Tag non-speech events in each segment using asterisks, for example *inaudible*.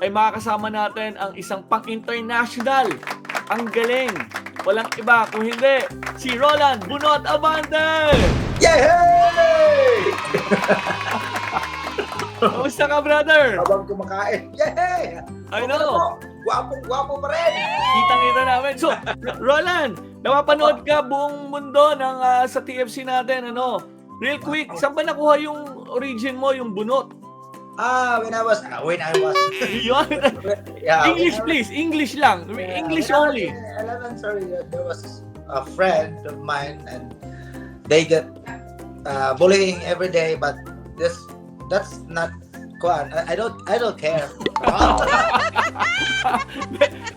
ay makakasama natin ang isang pang-international. Ang galing. Walang iba kung hindi si Roland Bunot Abante. Yay! *laughs* Kamusta ka, brother? Habang kumakain. Yay! I know. Gwapong gwapo pa rin. Kitang-kita namin. So, Roland, napapanood ka buong mundo ng ah, sa TFC natin, ano? Real quick, saan ba nakuha yung origin mo, yung bunot? Ah, when I was, ah, when I was, *laughs* Yun. yeah. English, was- please. English lang. Yeah, English when I was only. in Elementary, uh, there was a friend of mine, and they get uh, bullying every day. But this, that's not. Kuan, I, I don't, I don't care. *laughs*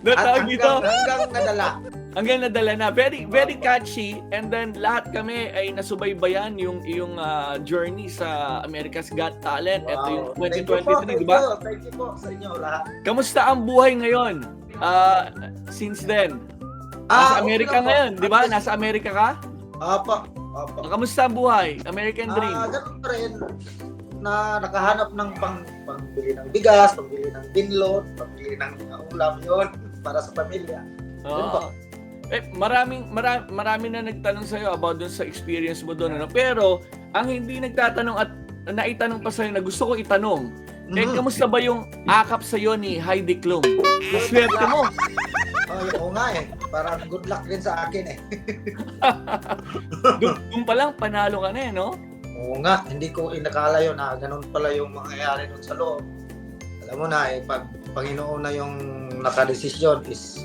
Natawag dito. hanggang, hanggang nadala. Hanggang nadala na. Very, very catchy. And then, lahat kami ay nasubaybayan yung yung ah, journey sa America's Got Talent. Ito yung Wow. You po, 2023, thank di ba? Thank you po sa inyo lahat. Kamusta ang buhay ngayon? Ah, since then. Nasa Ah, Amerika okay ngayon, di ba? Nasa Amerika ka? Opo, opo. Kamusta ang buhay? American Dream. Ah, ganun pa rin na nakahanap ng pang pangbili ng bigas, pangbili ng binlot, pangbili ng uh, ulam yon para sa pamilya. Oo. Eh, maraming, mara, marami na nagtanong sa'yo about dun sa experience mo doon. Ano? Pero, ang hindi nagtatanong at naitanong pa sa'yo na gusto ko itanong, eh, Mhm. kamusta ba yung akap sa'yo ni Heidi Klum? Swerte mo. Oh, oo nga eh. Parang good luck din sa akin eh. *laughs* Doon doon pa lang, panalo ka na eh, no? Oo nga, hindi ko inakala yun na ganun pala yung mangyayari doon sa loob. Alam mo na eh, pag Panginoon na yung nakadesisyon is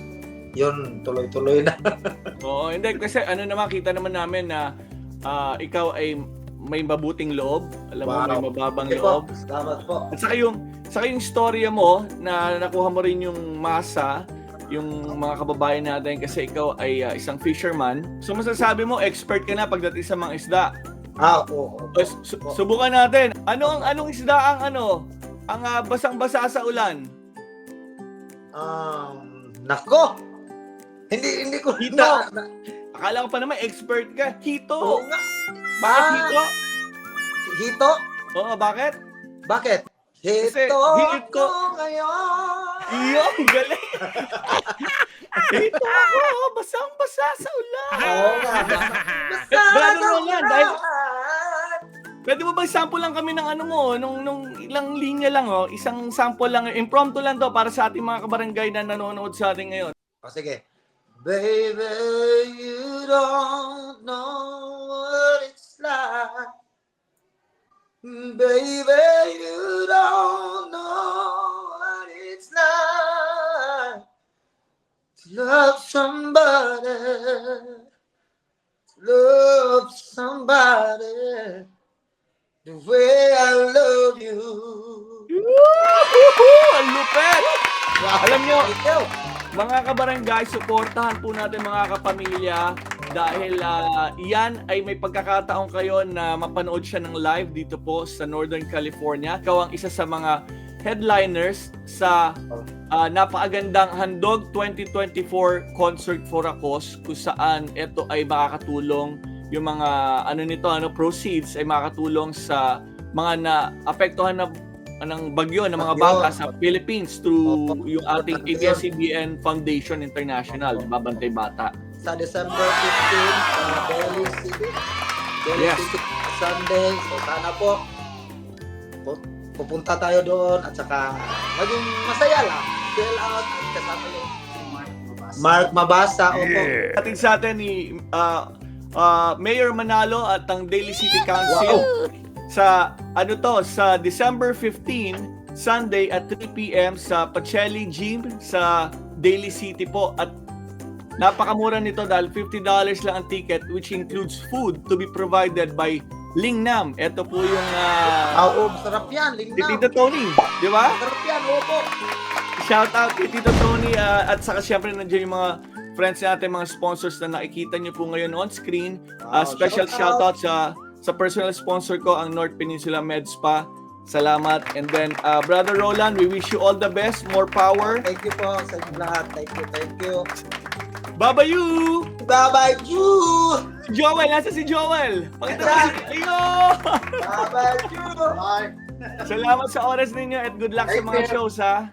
yun, tuloy-tuloy na. *laughs* Oo, hindi. Kasi ano naman, kita naman namin na ah, ikaw ay may mabuting loob. Alam mo, may Wow. mababang Okay po, loob. salamat po. At saka yung, saka yung storya mo na nakuha mo rin yung masa, yung mga kababayan natin kasi ikaw ay ah, isang fisherman. So masasabi mo, expert ka na pagdating sa mga isda. Ah, oo. oo. Su- subukan natin. Ano ang anong isda ang ano? Ang ah, basang-basa sa ulan. Um, nako! Hindi, hindi ko Hita. na- na- Akala ko pa naman expert ka. Oo Hito. nga. Bakit Ah. hito? Hito? Oo, bakit? Bakit? Kasi Hito hit ko. ko ngayon. Iyo, galing. *laughs* hito ako, basang-basa sa ulan. Oo nga. *laughs* Basta Brother daw Roland, dahil- lahat. Pwede mo ba sample lang kami ng ano mo, nung, nung ilang linya lang, oh, isang sample lang, impromptu lang to para sa ating mga kabarangay na nanonood sa atin ngayon. O sige. Baby, you don't know what it's like. Baby, you don't know what it's like to love somebody, to love somebody the way I love you. Ang lupet! Alam nyo. Mga kabarangay, suportahan po natin mga kapamilya dahil ah, iyan ay may pagkakataon kayo na mapanood siya ng live dito po sa Northern California. Ikaw ang isa sa mga headliners sa ah, napakagandang Handog 2024 Concert for a Cause kung saan ito ay makakatulong yung mga ano nito ano proceeds ay makakatulong sa mga na apektuhan na ng bagyo ng mga Bagyo. bata sa Philippines through yung ating. ABS-CBN Foundation International, di ba, Bantay Bata. sa December 15 sa Delhi City. Delhi Yes. City Sunday. So sana po pu- pupunta tayo doon at saka maging masaya lang. Chill out at kasama yung Mark Mabasa. Opo. Atin sa atin ni ah, ah, Mayor Manalo at ang Daily City Council sa ano to sa December 15 Sunday at 3 p.m. sa Pacelli Gym sa Daily City po at napakamura nito dahil $50 lang ang ticket which includes food to be provided by Lingnam. Ito po yung Ah, uh, oo, masarap yan. si Lingnam. Tito Tony, di ba? Masarap yan, opo. Shout out kay Tito Tony ah, at saka siyempre nandiyan yung mga friends natin, mga sponsors na nakikita niyo po ngayon on screen. Ah, Ah, special shout out sa sa personal sponsor ko ang North Peninsula Med Spa. Salamat. And then ah, Brother Roland, we wish you all the best, more power. Thank you po sa inyo lahat. Thank you, thank you. Babayu! You! Joel, nasa si Joel? Pakita mo si you! Bye. Salamat sa oras ninyo at good luck sa mga Thank you. shows ha.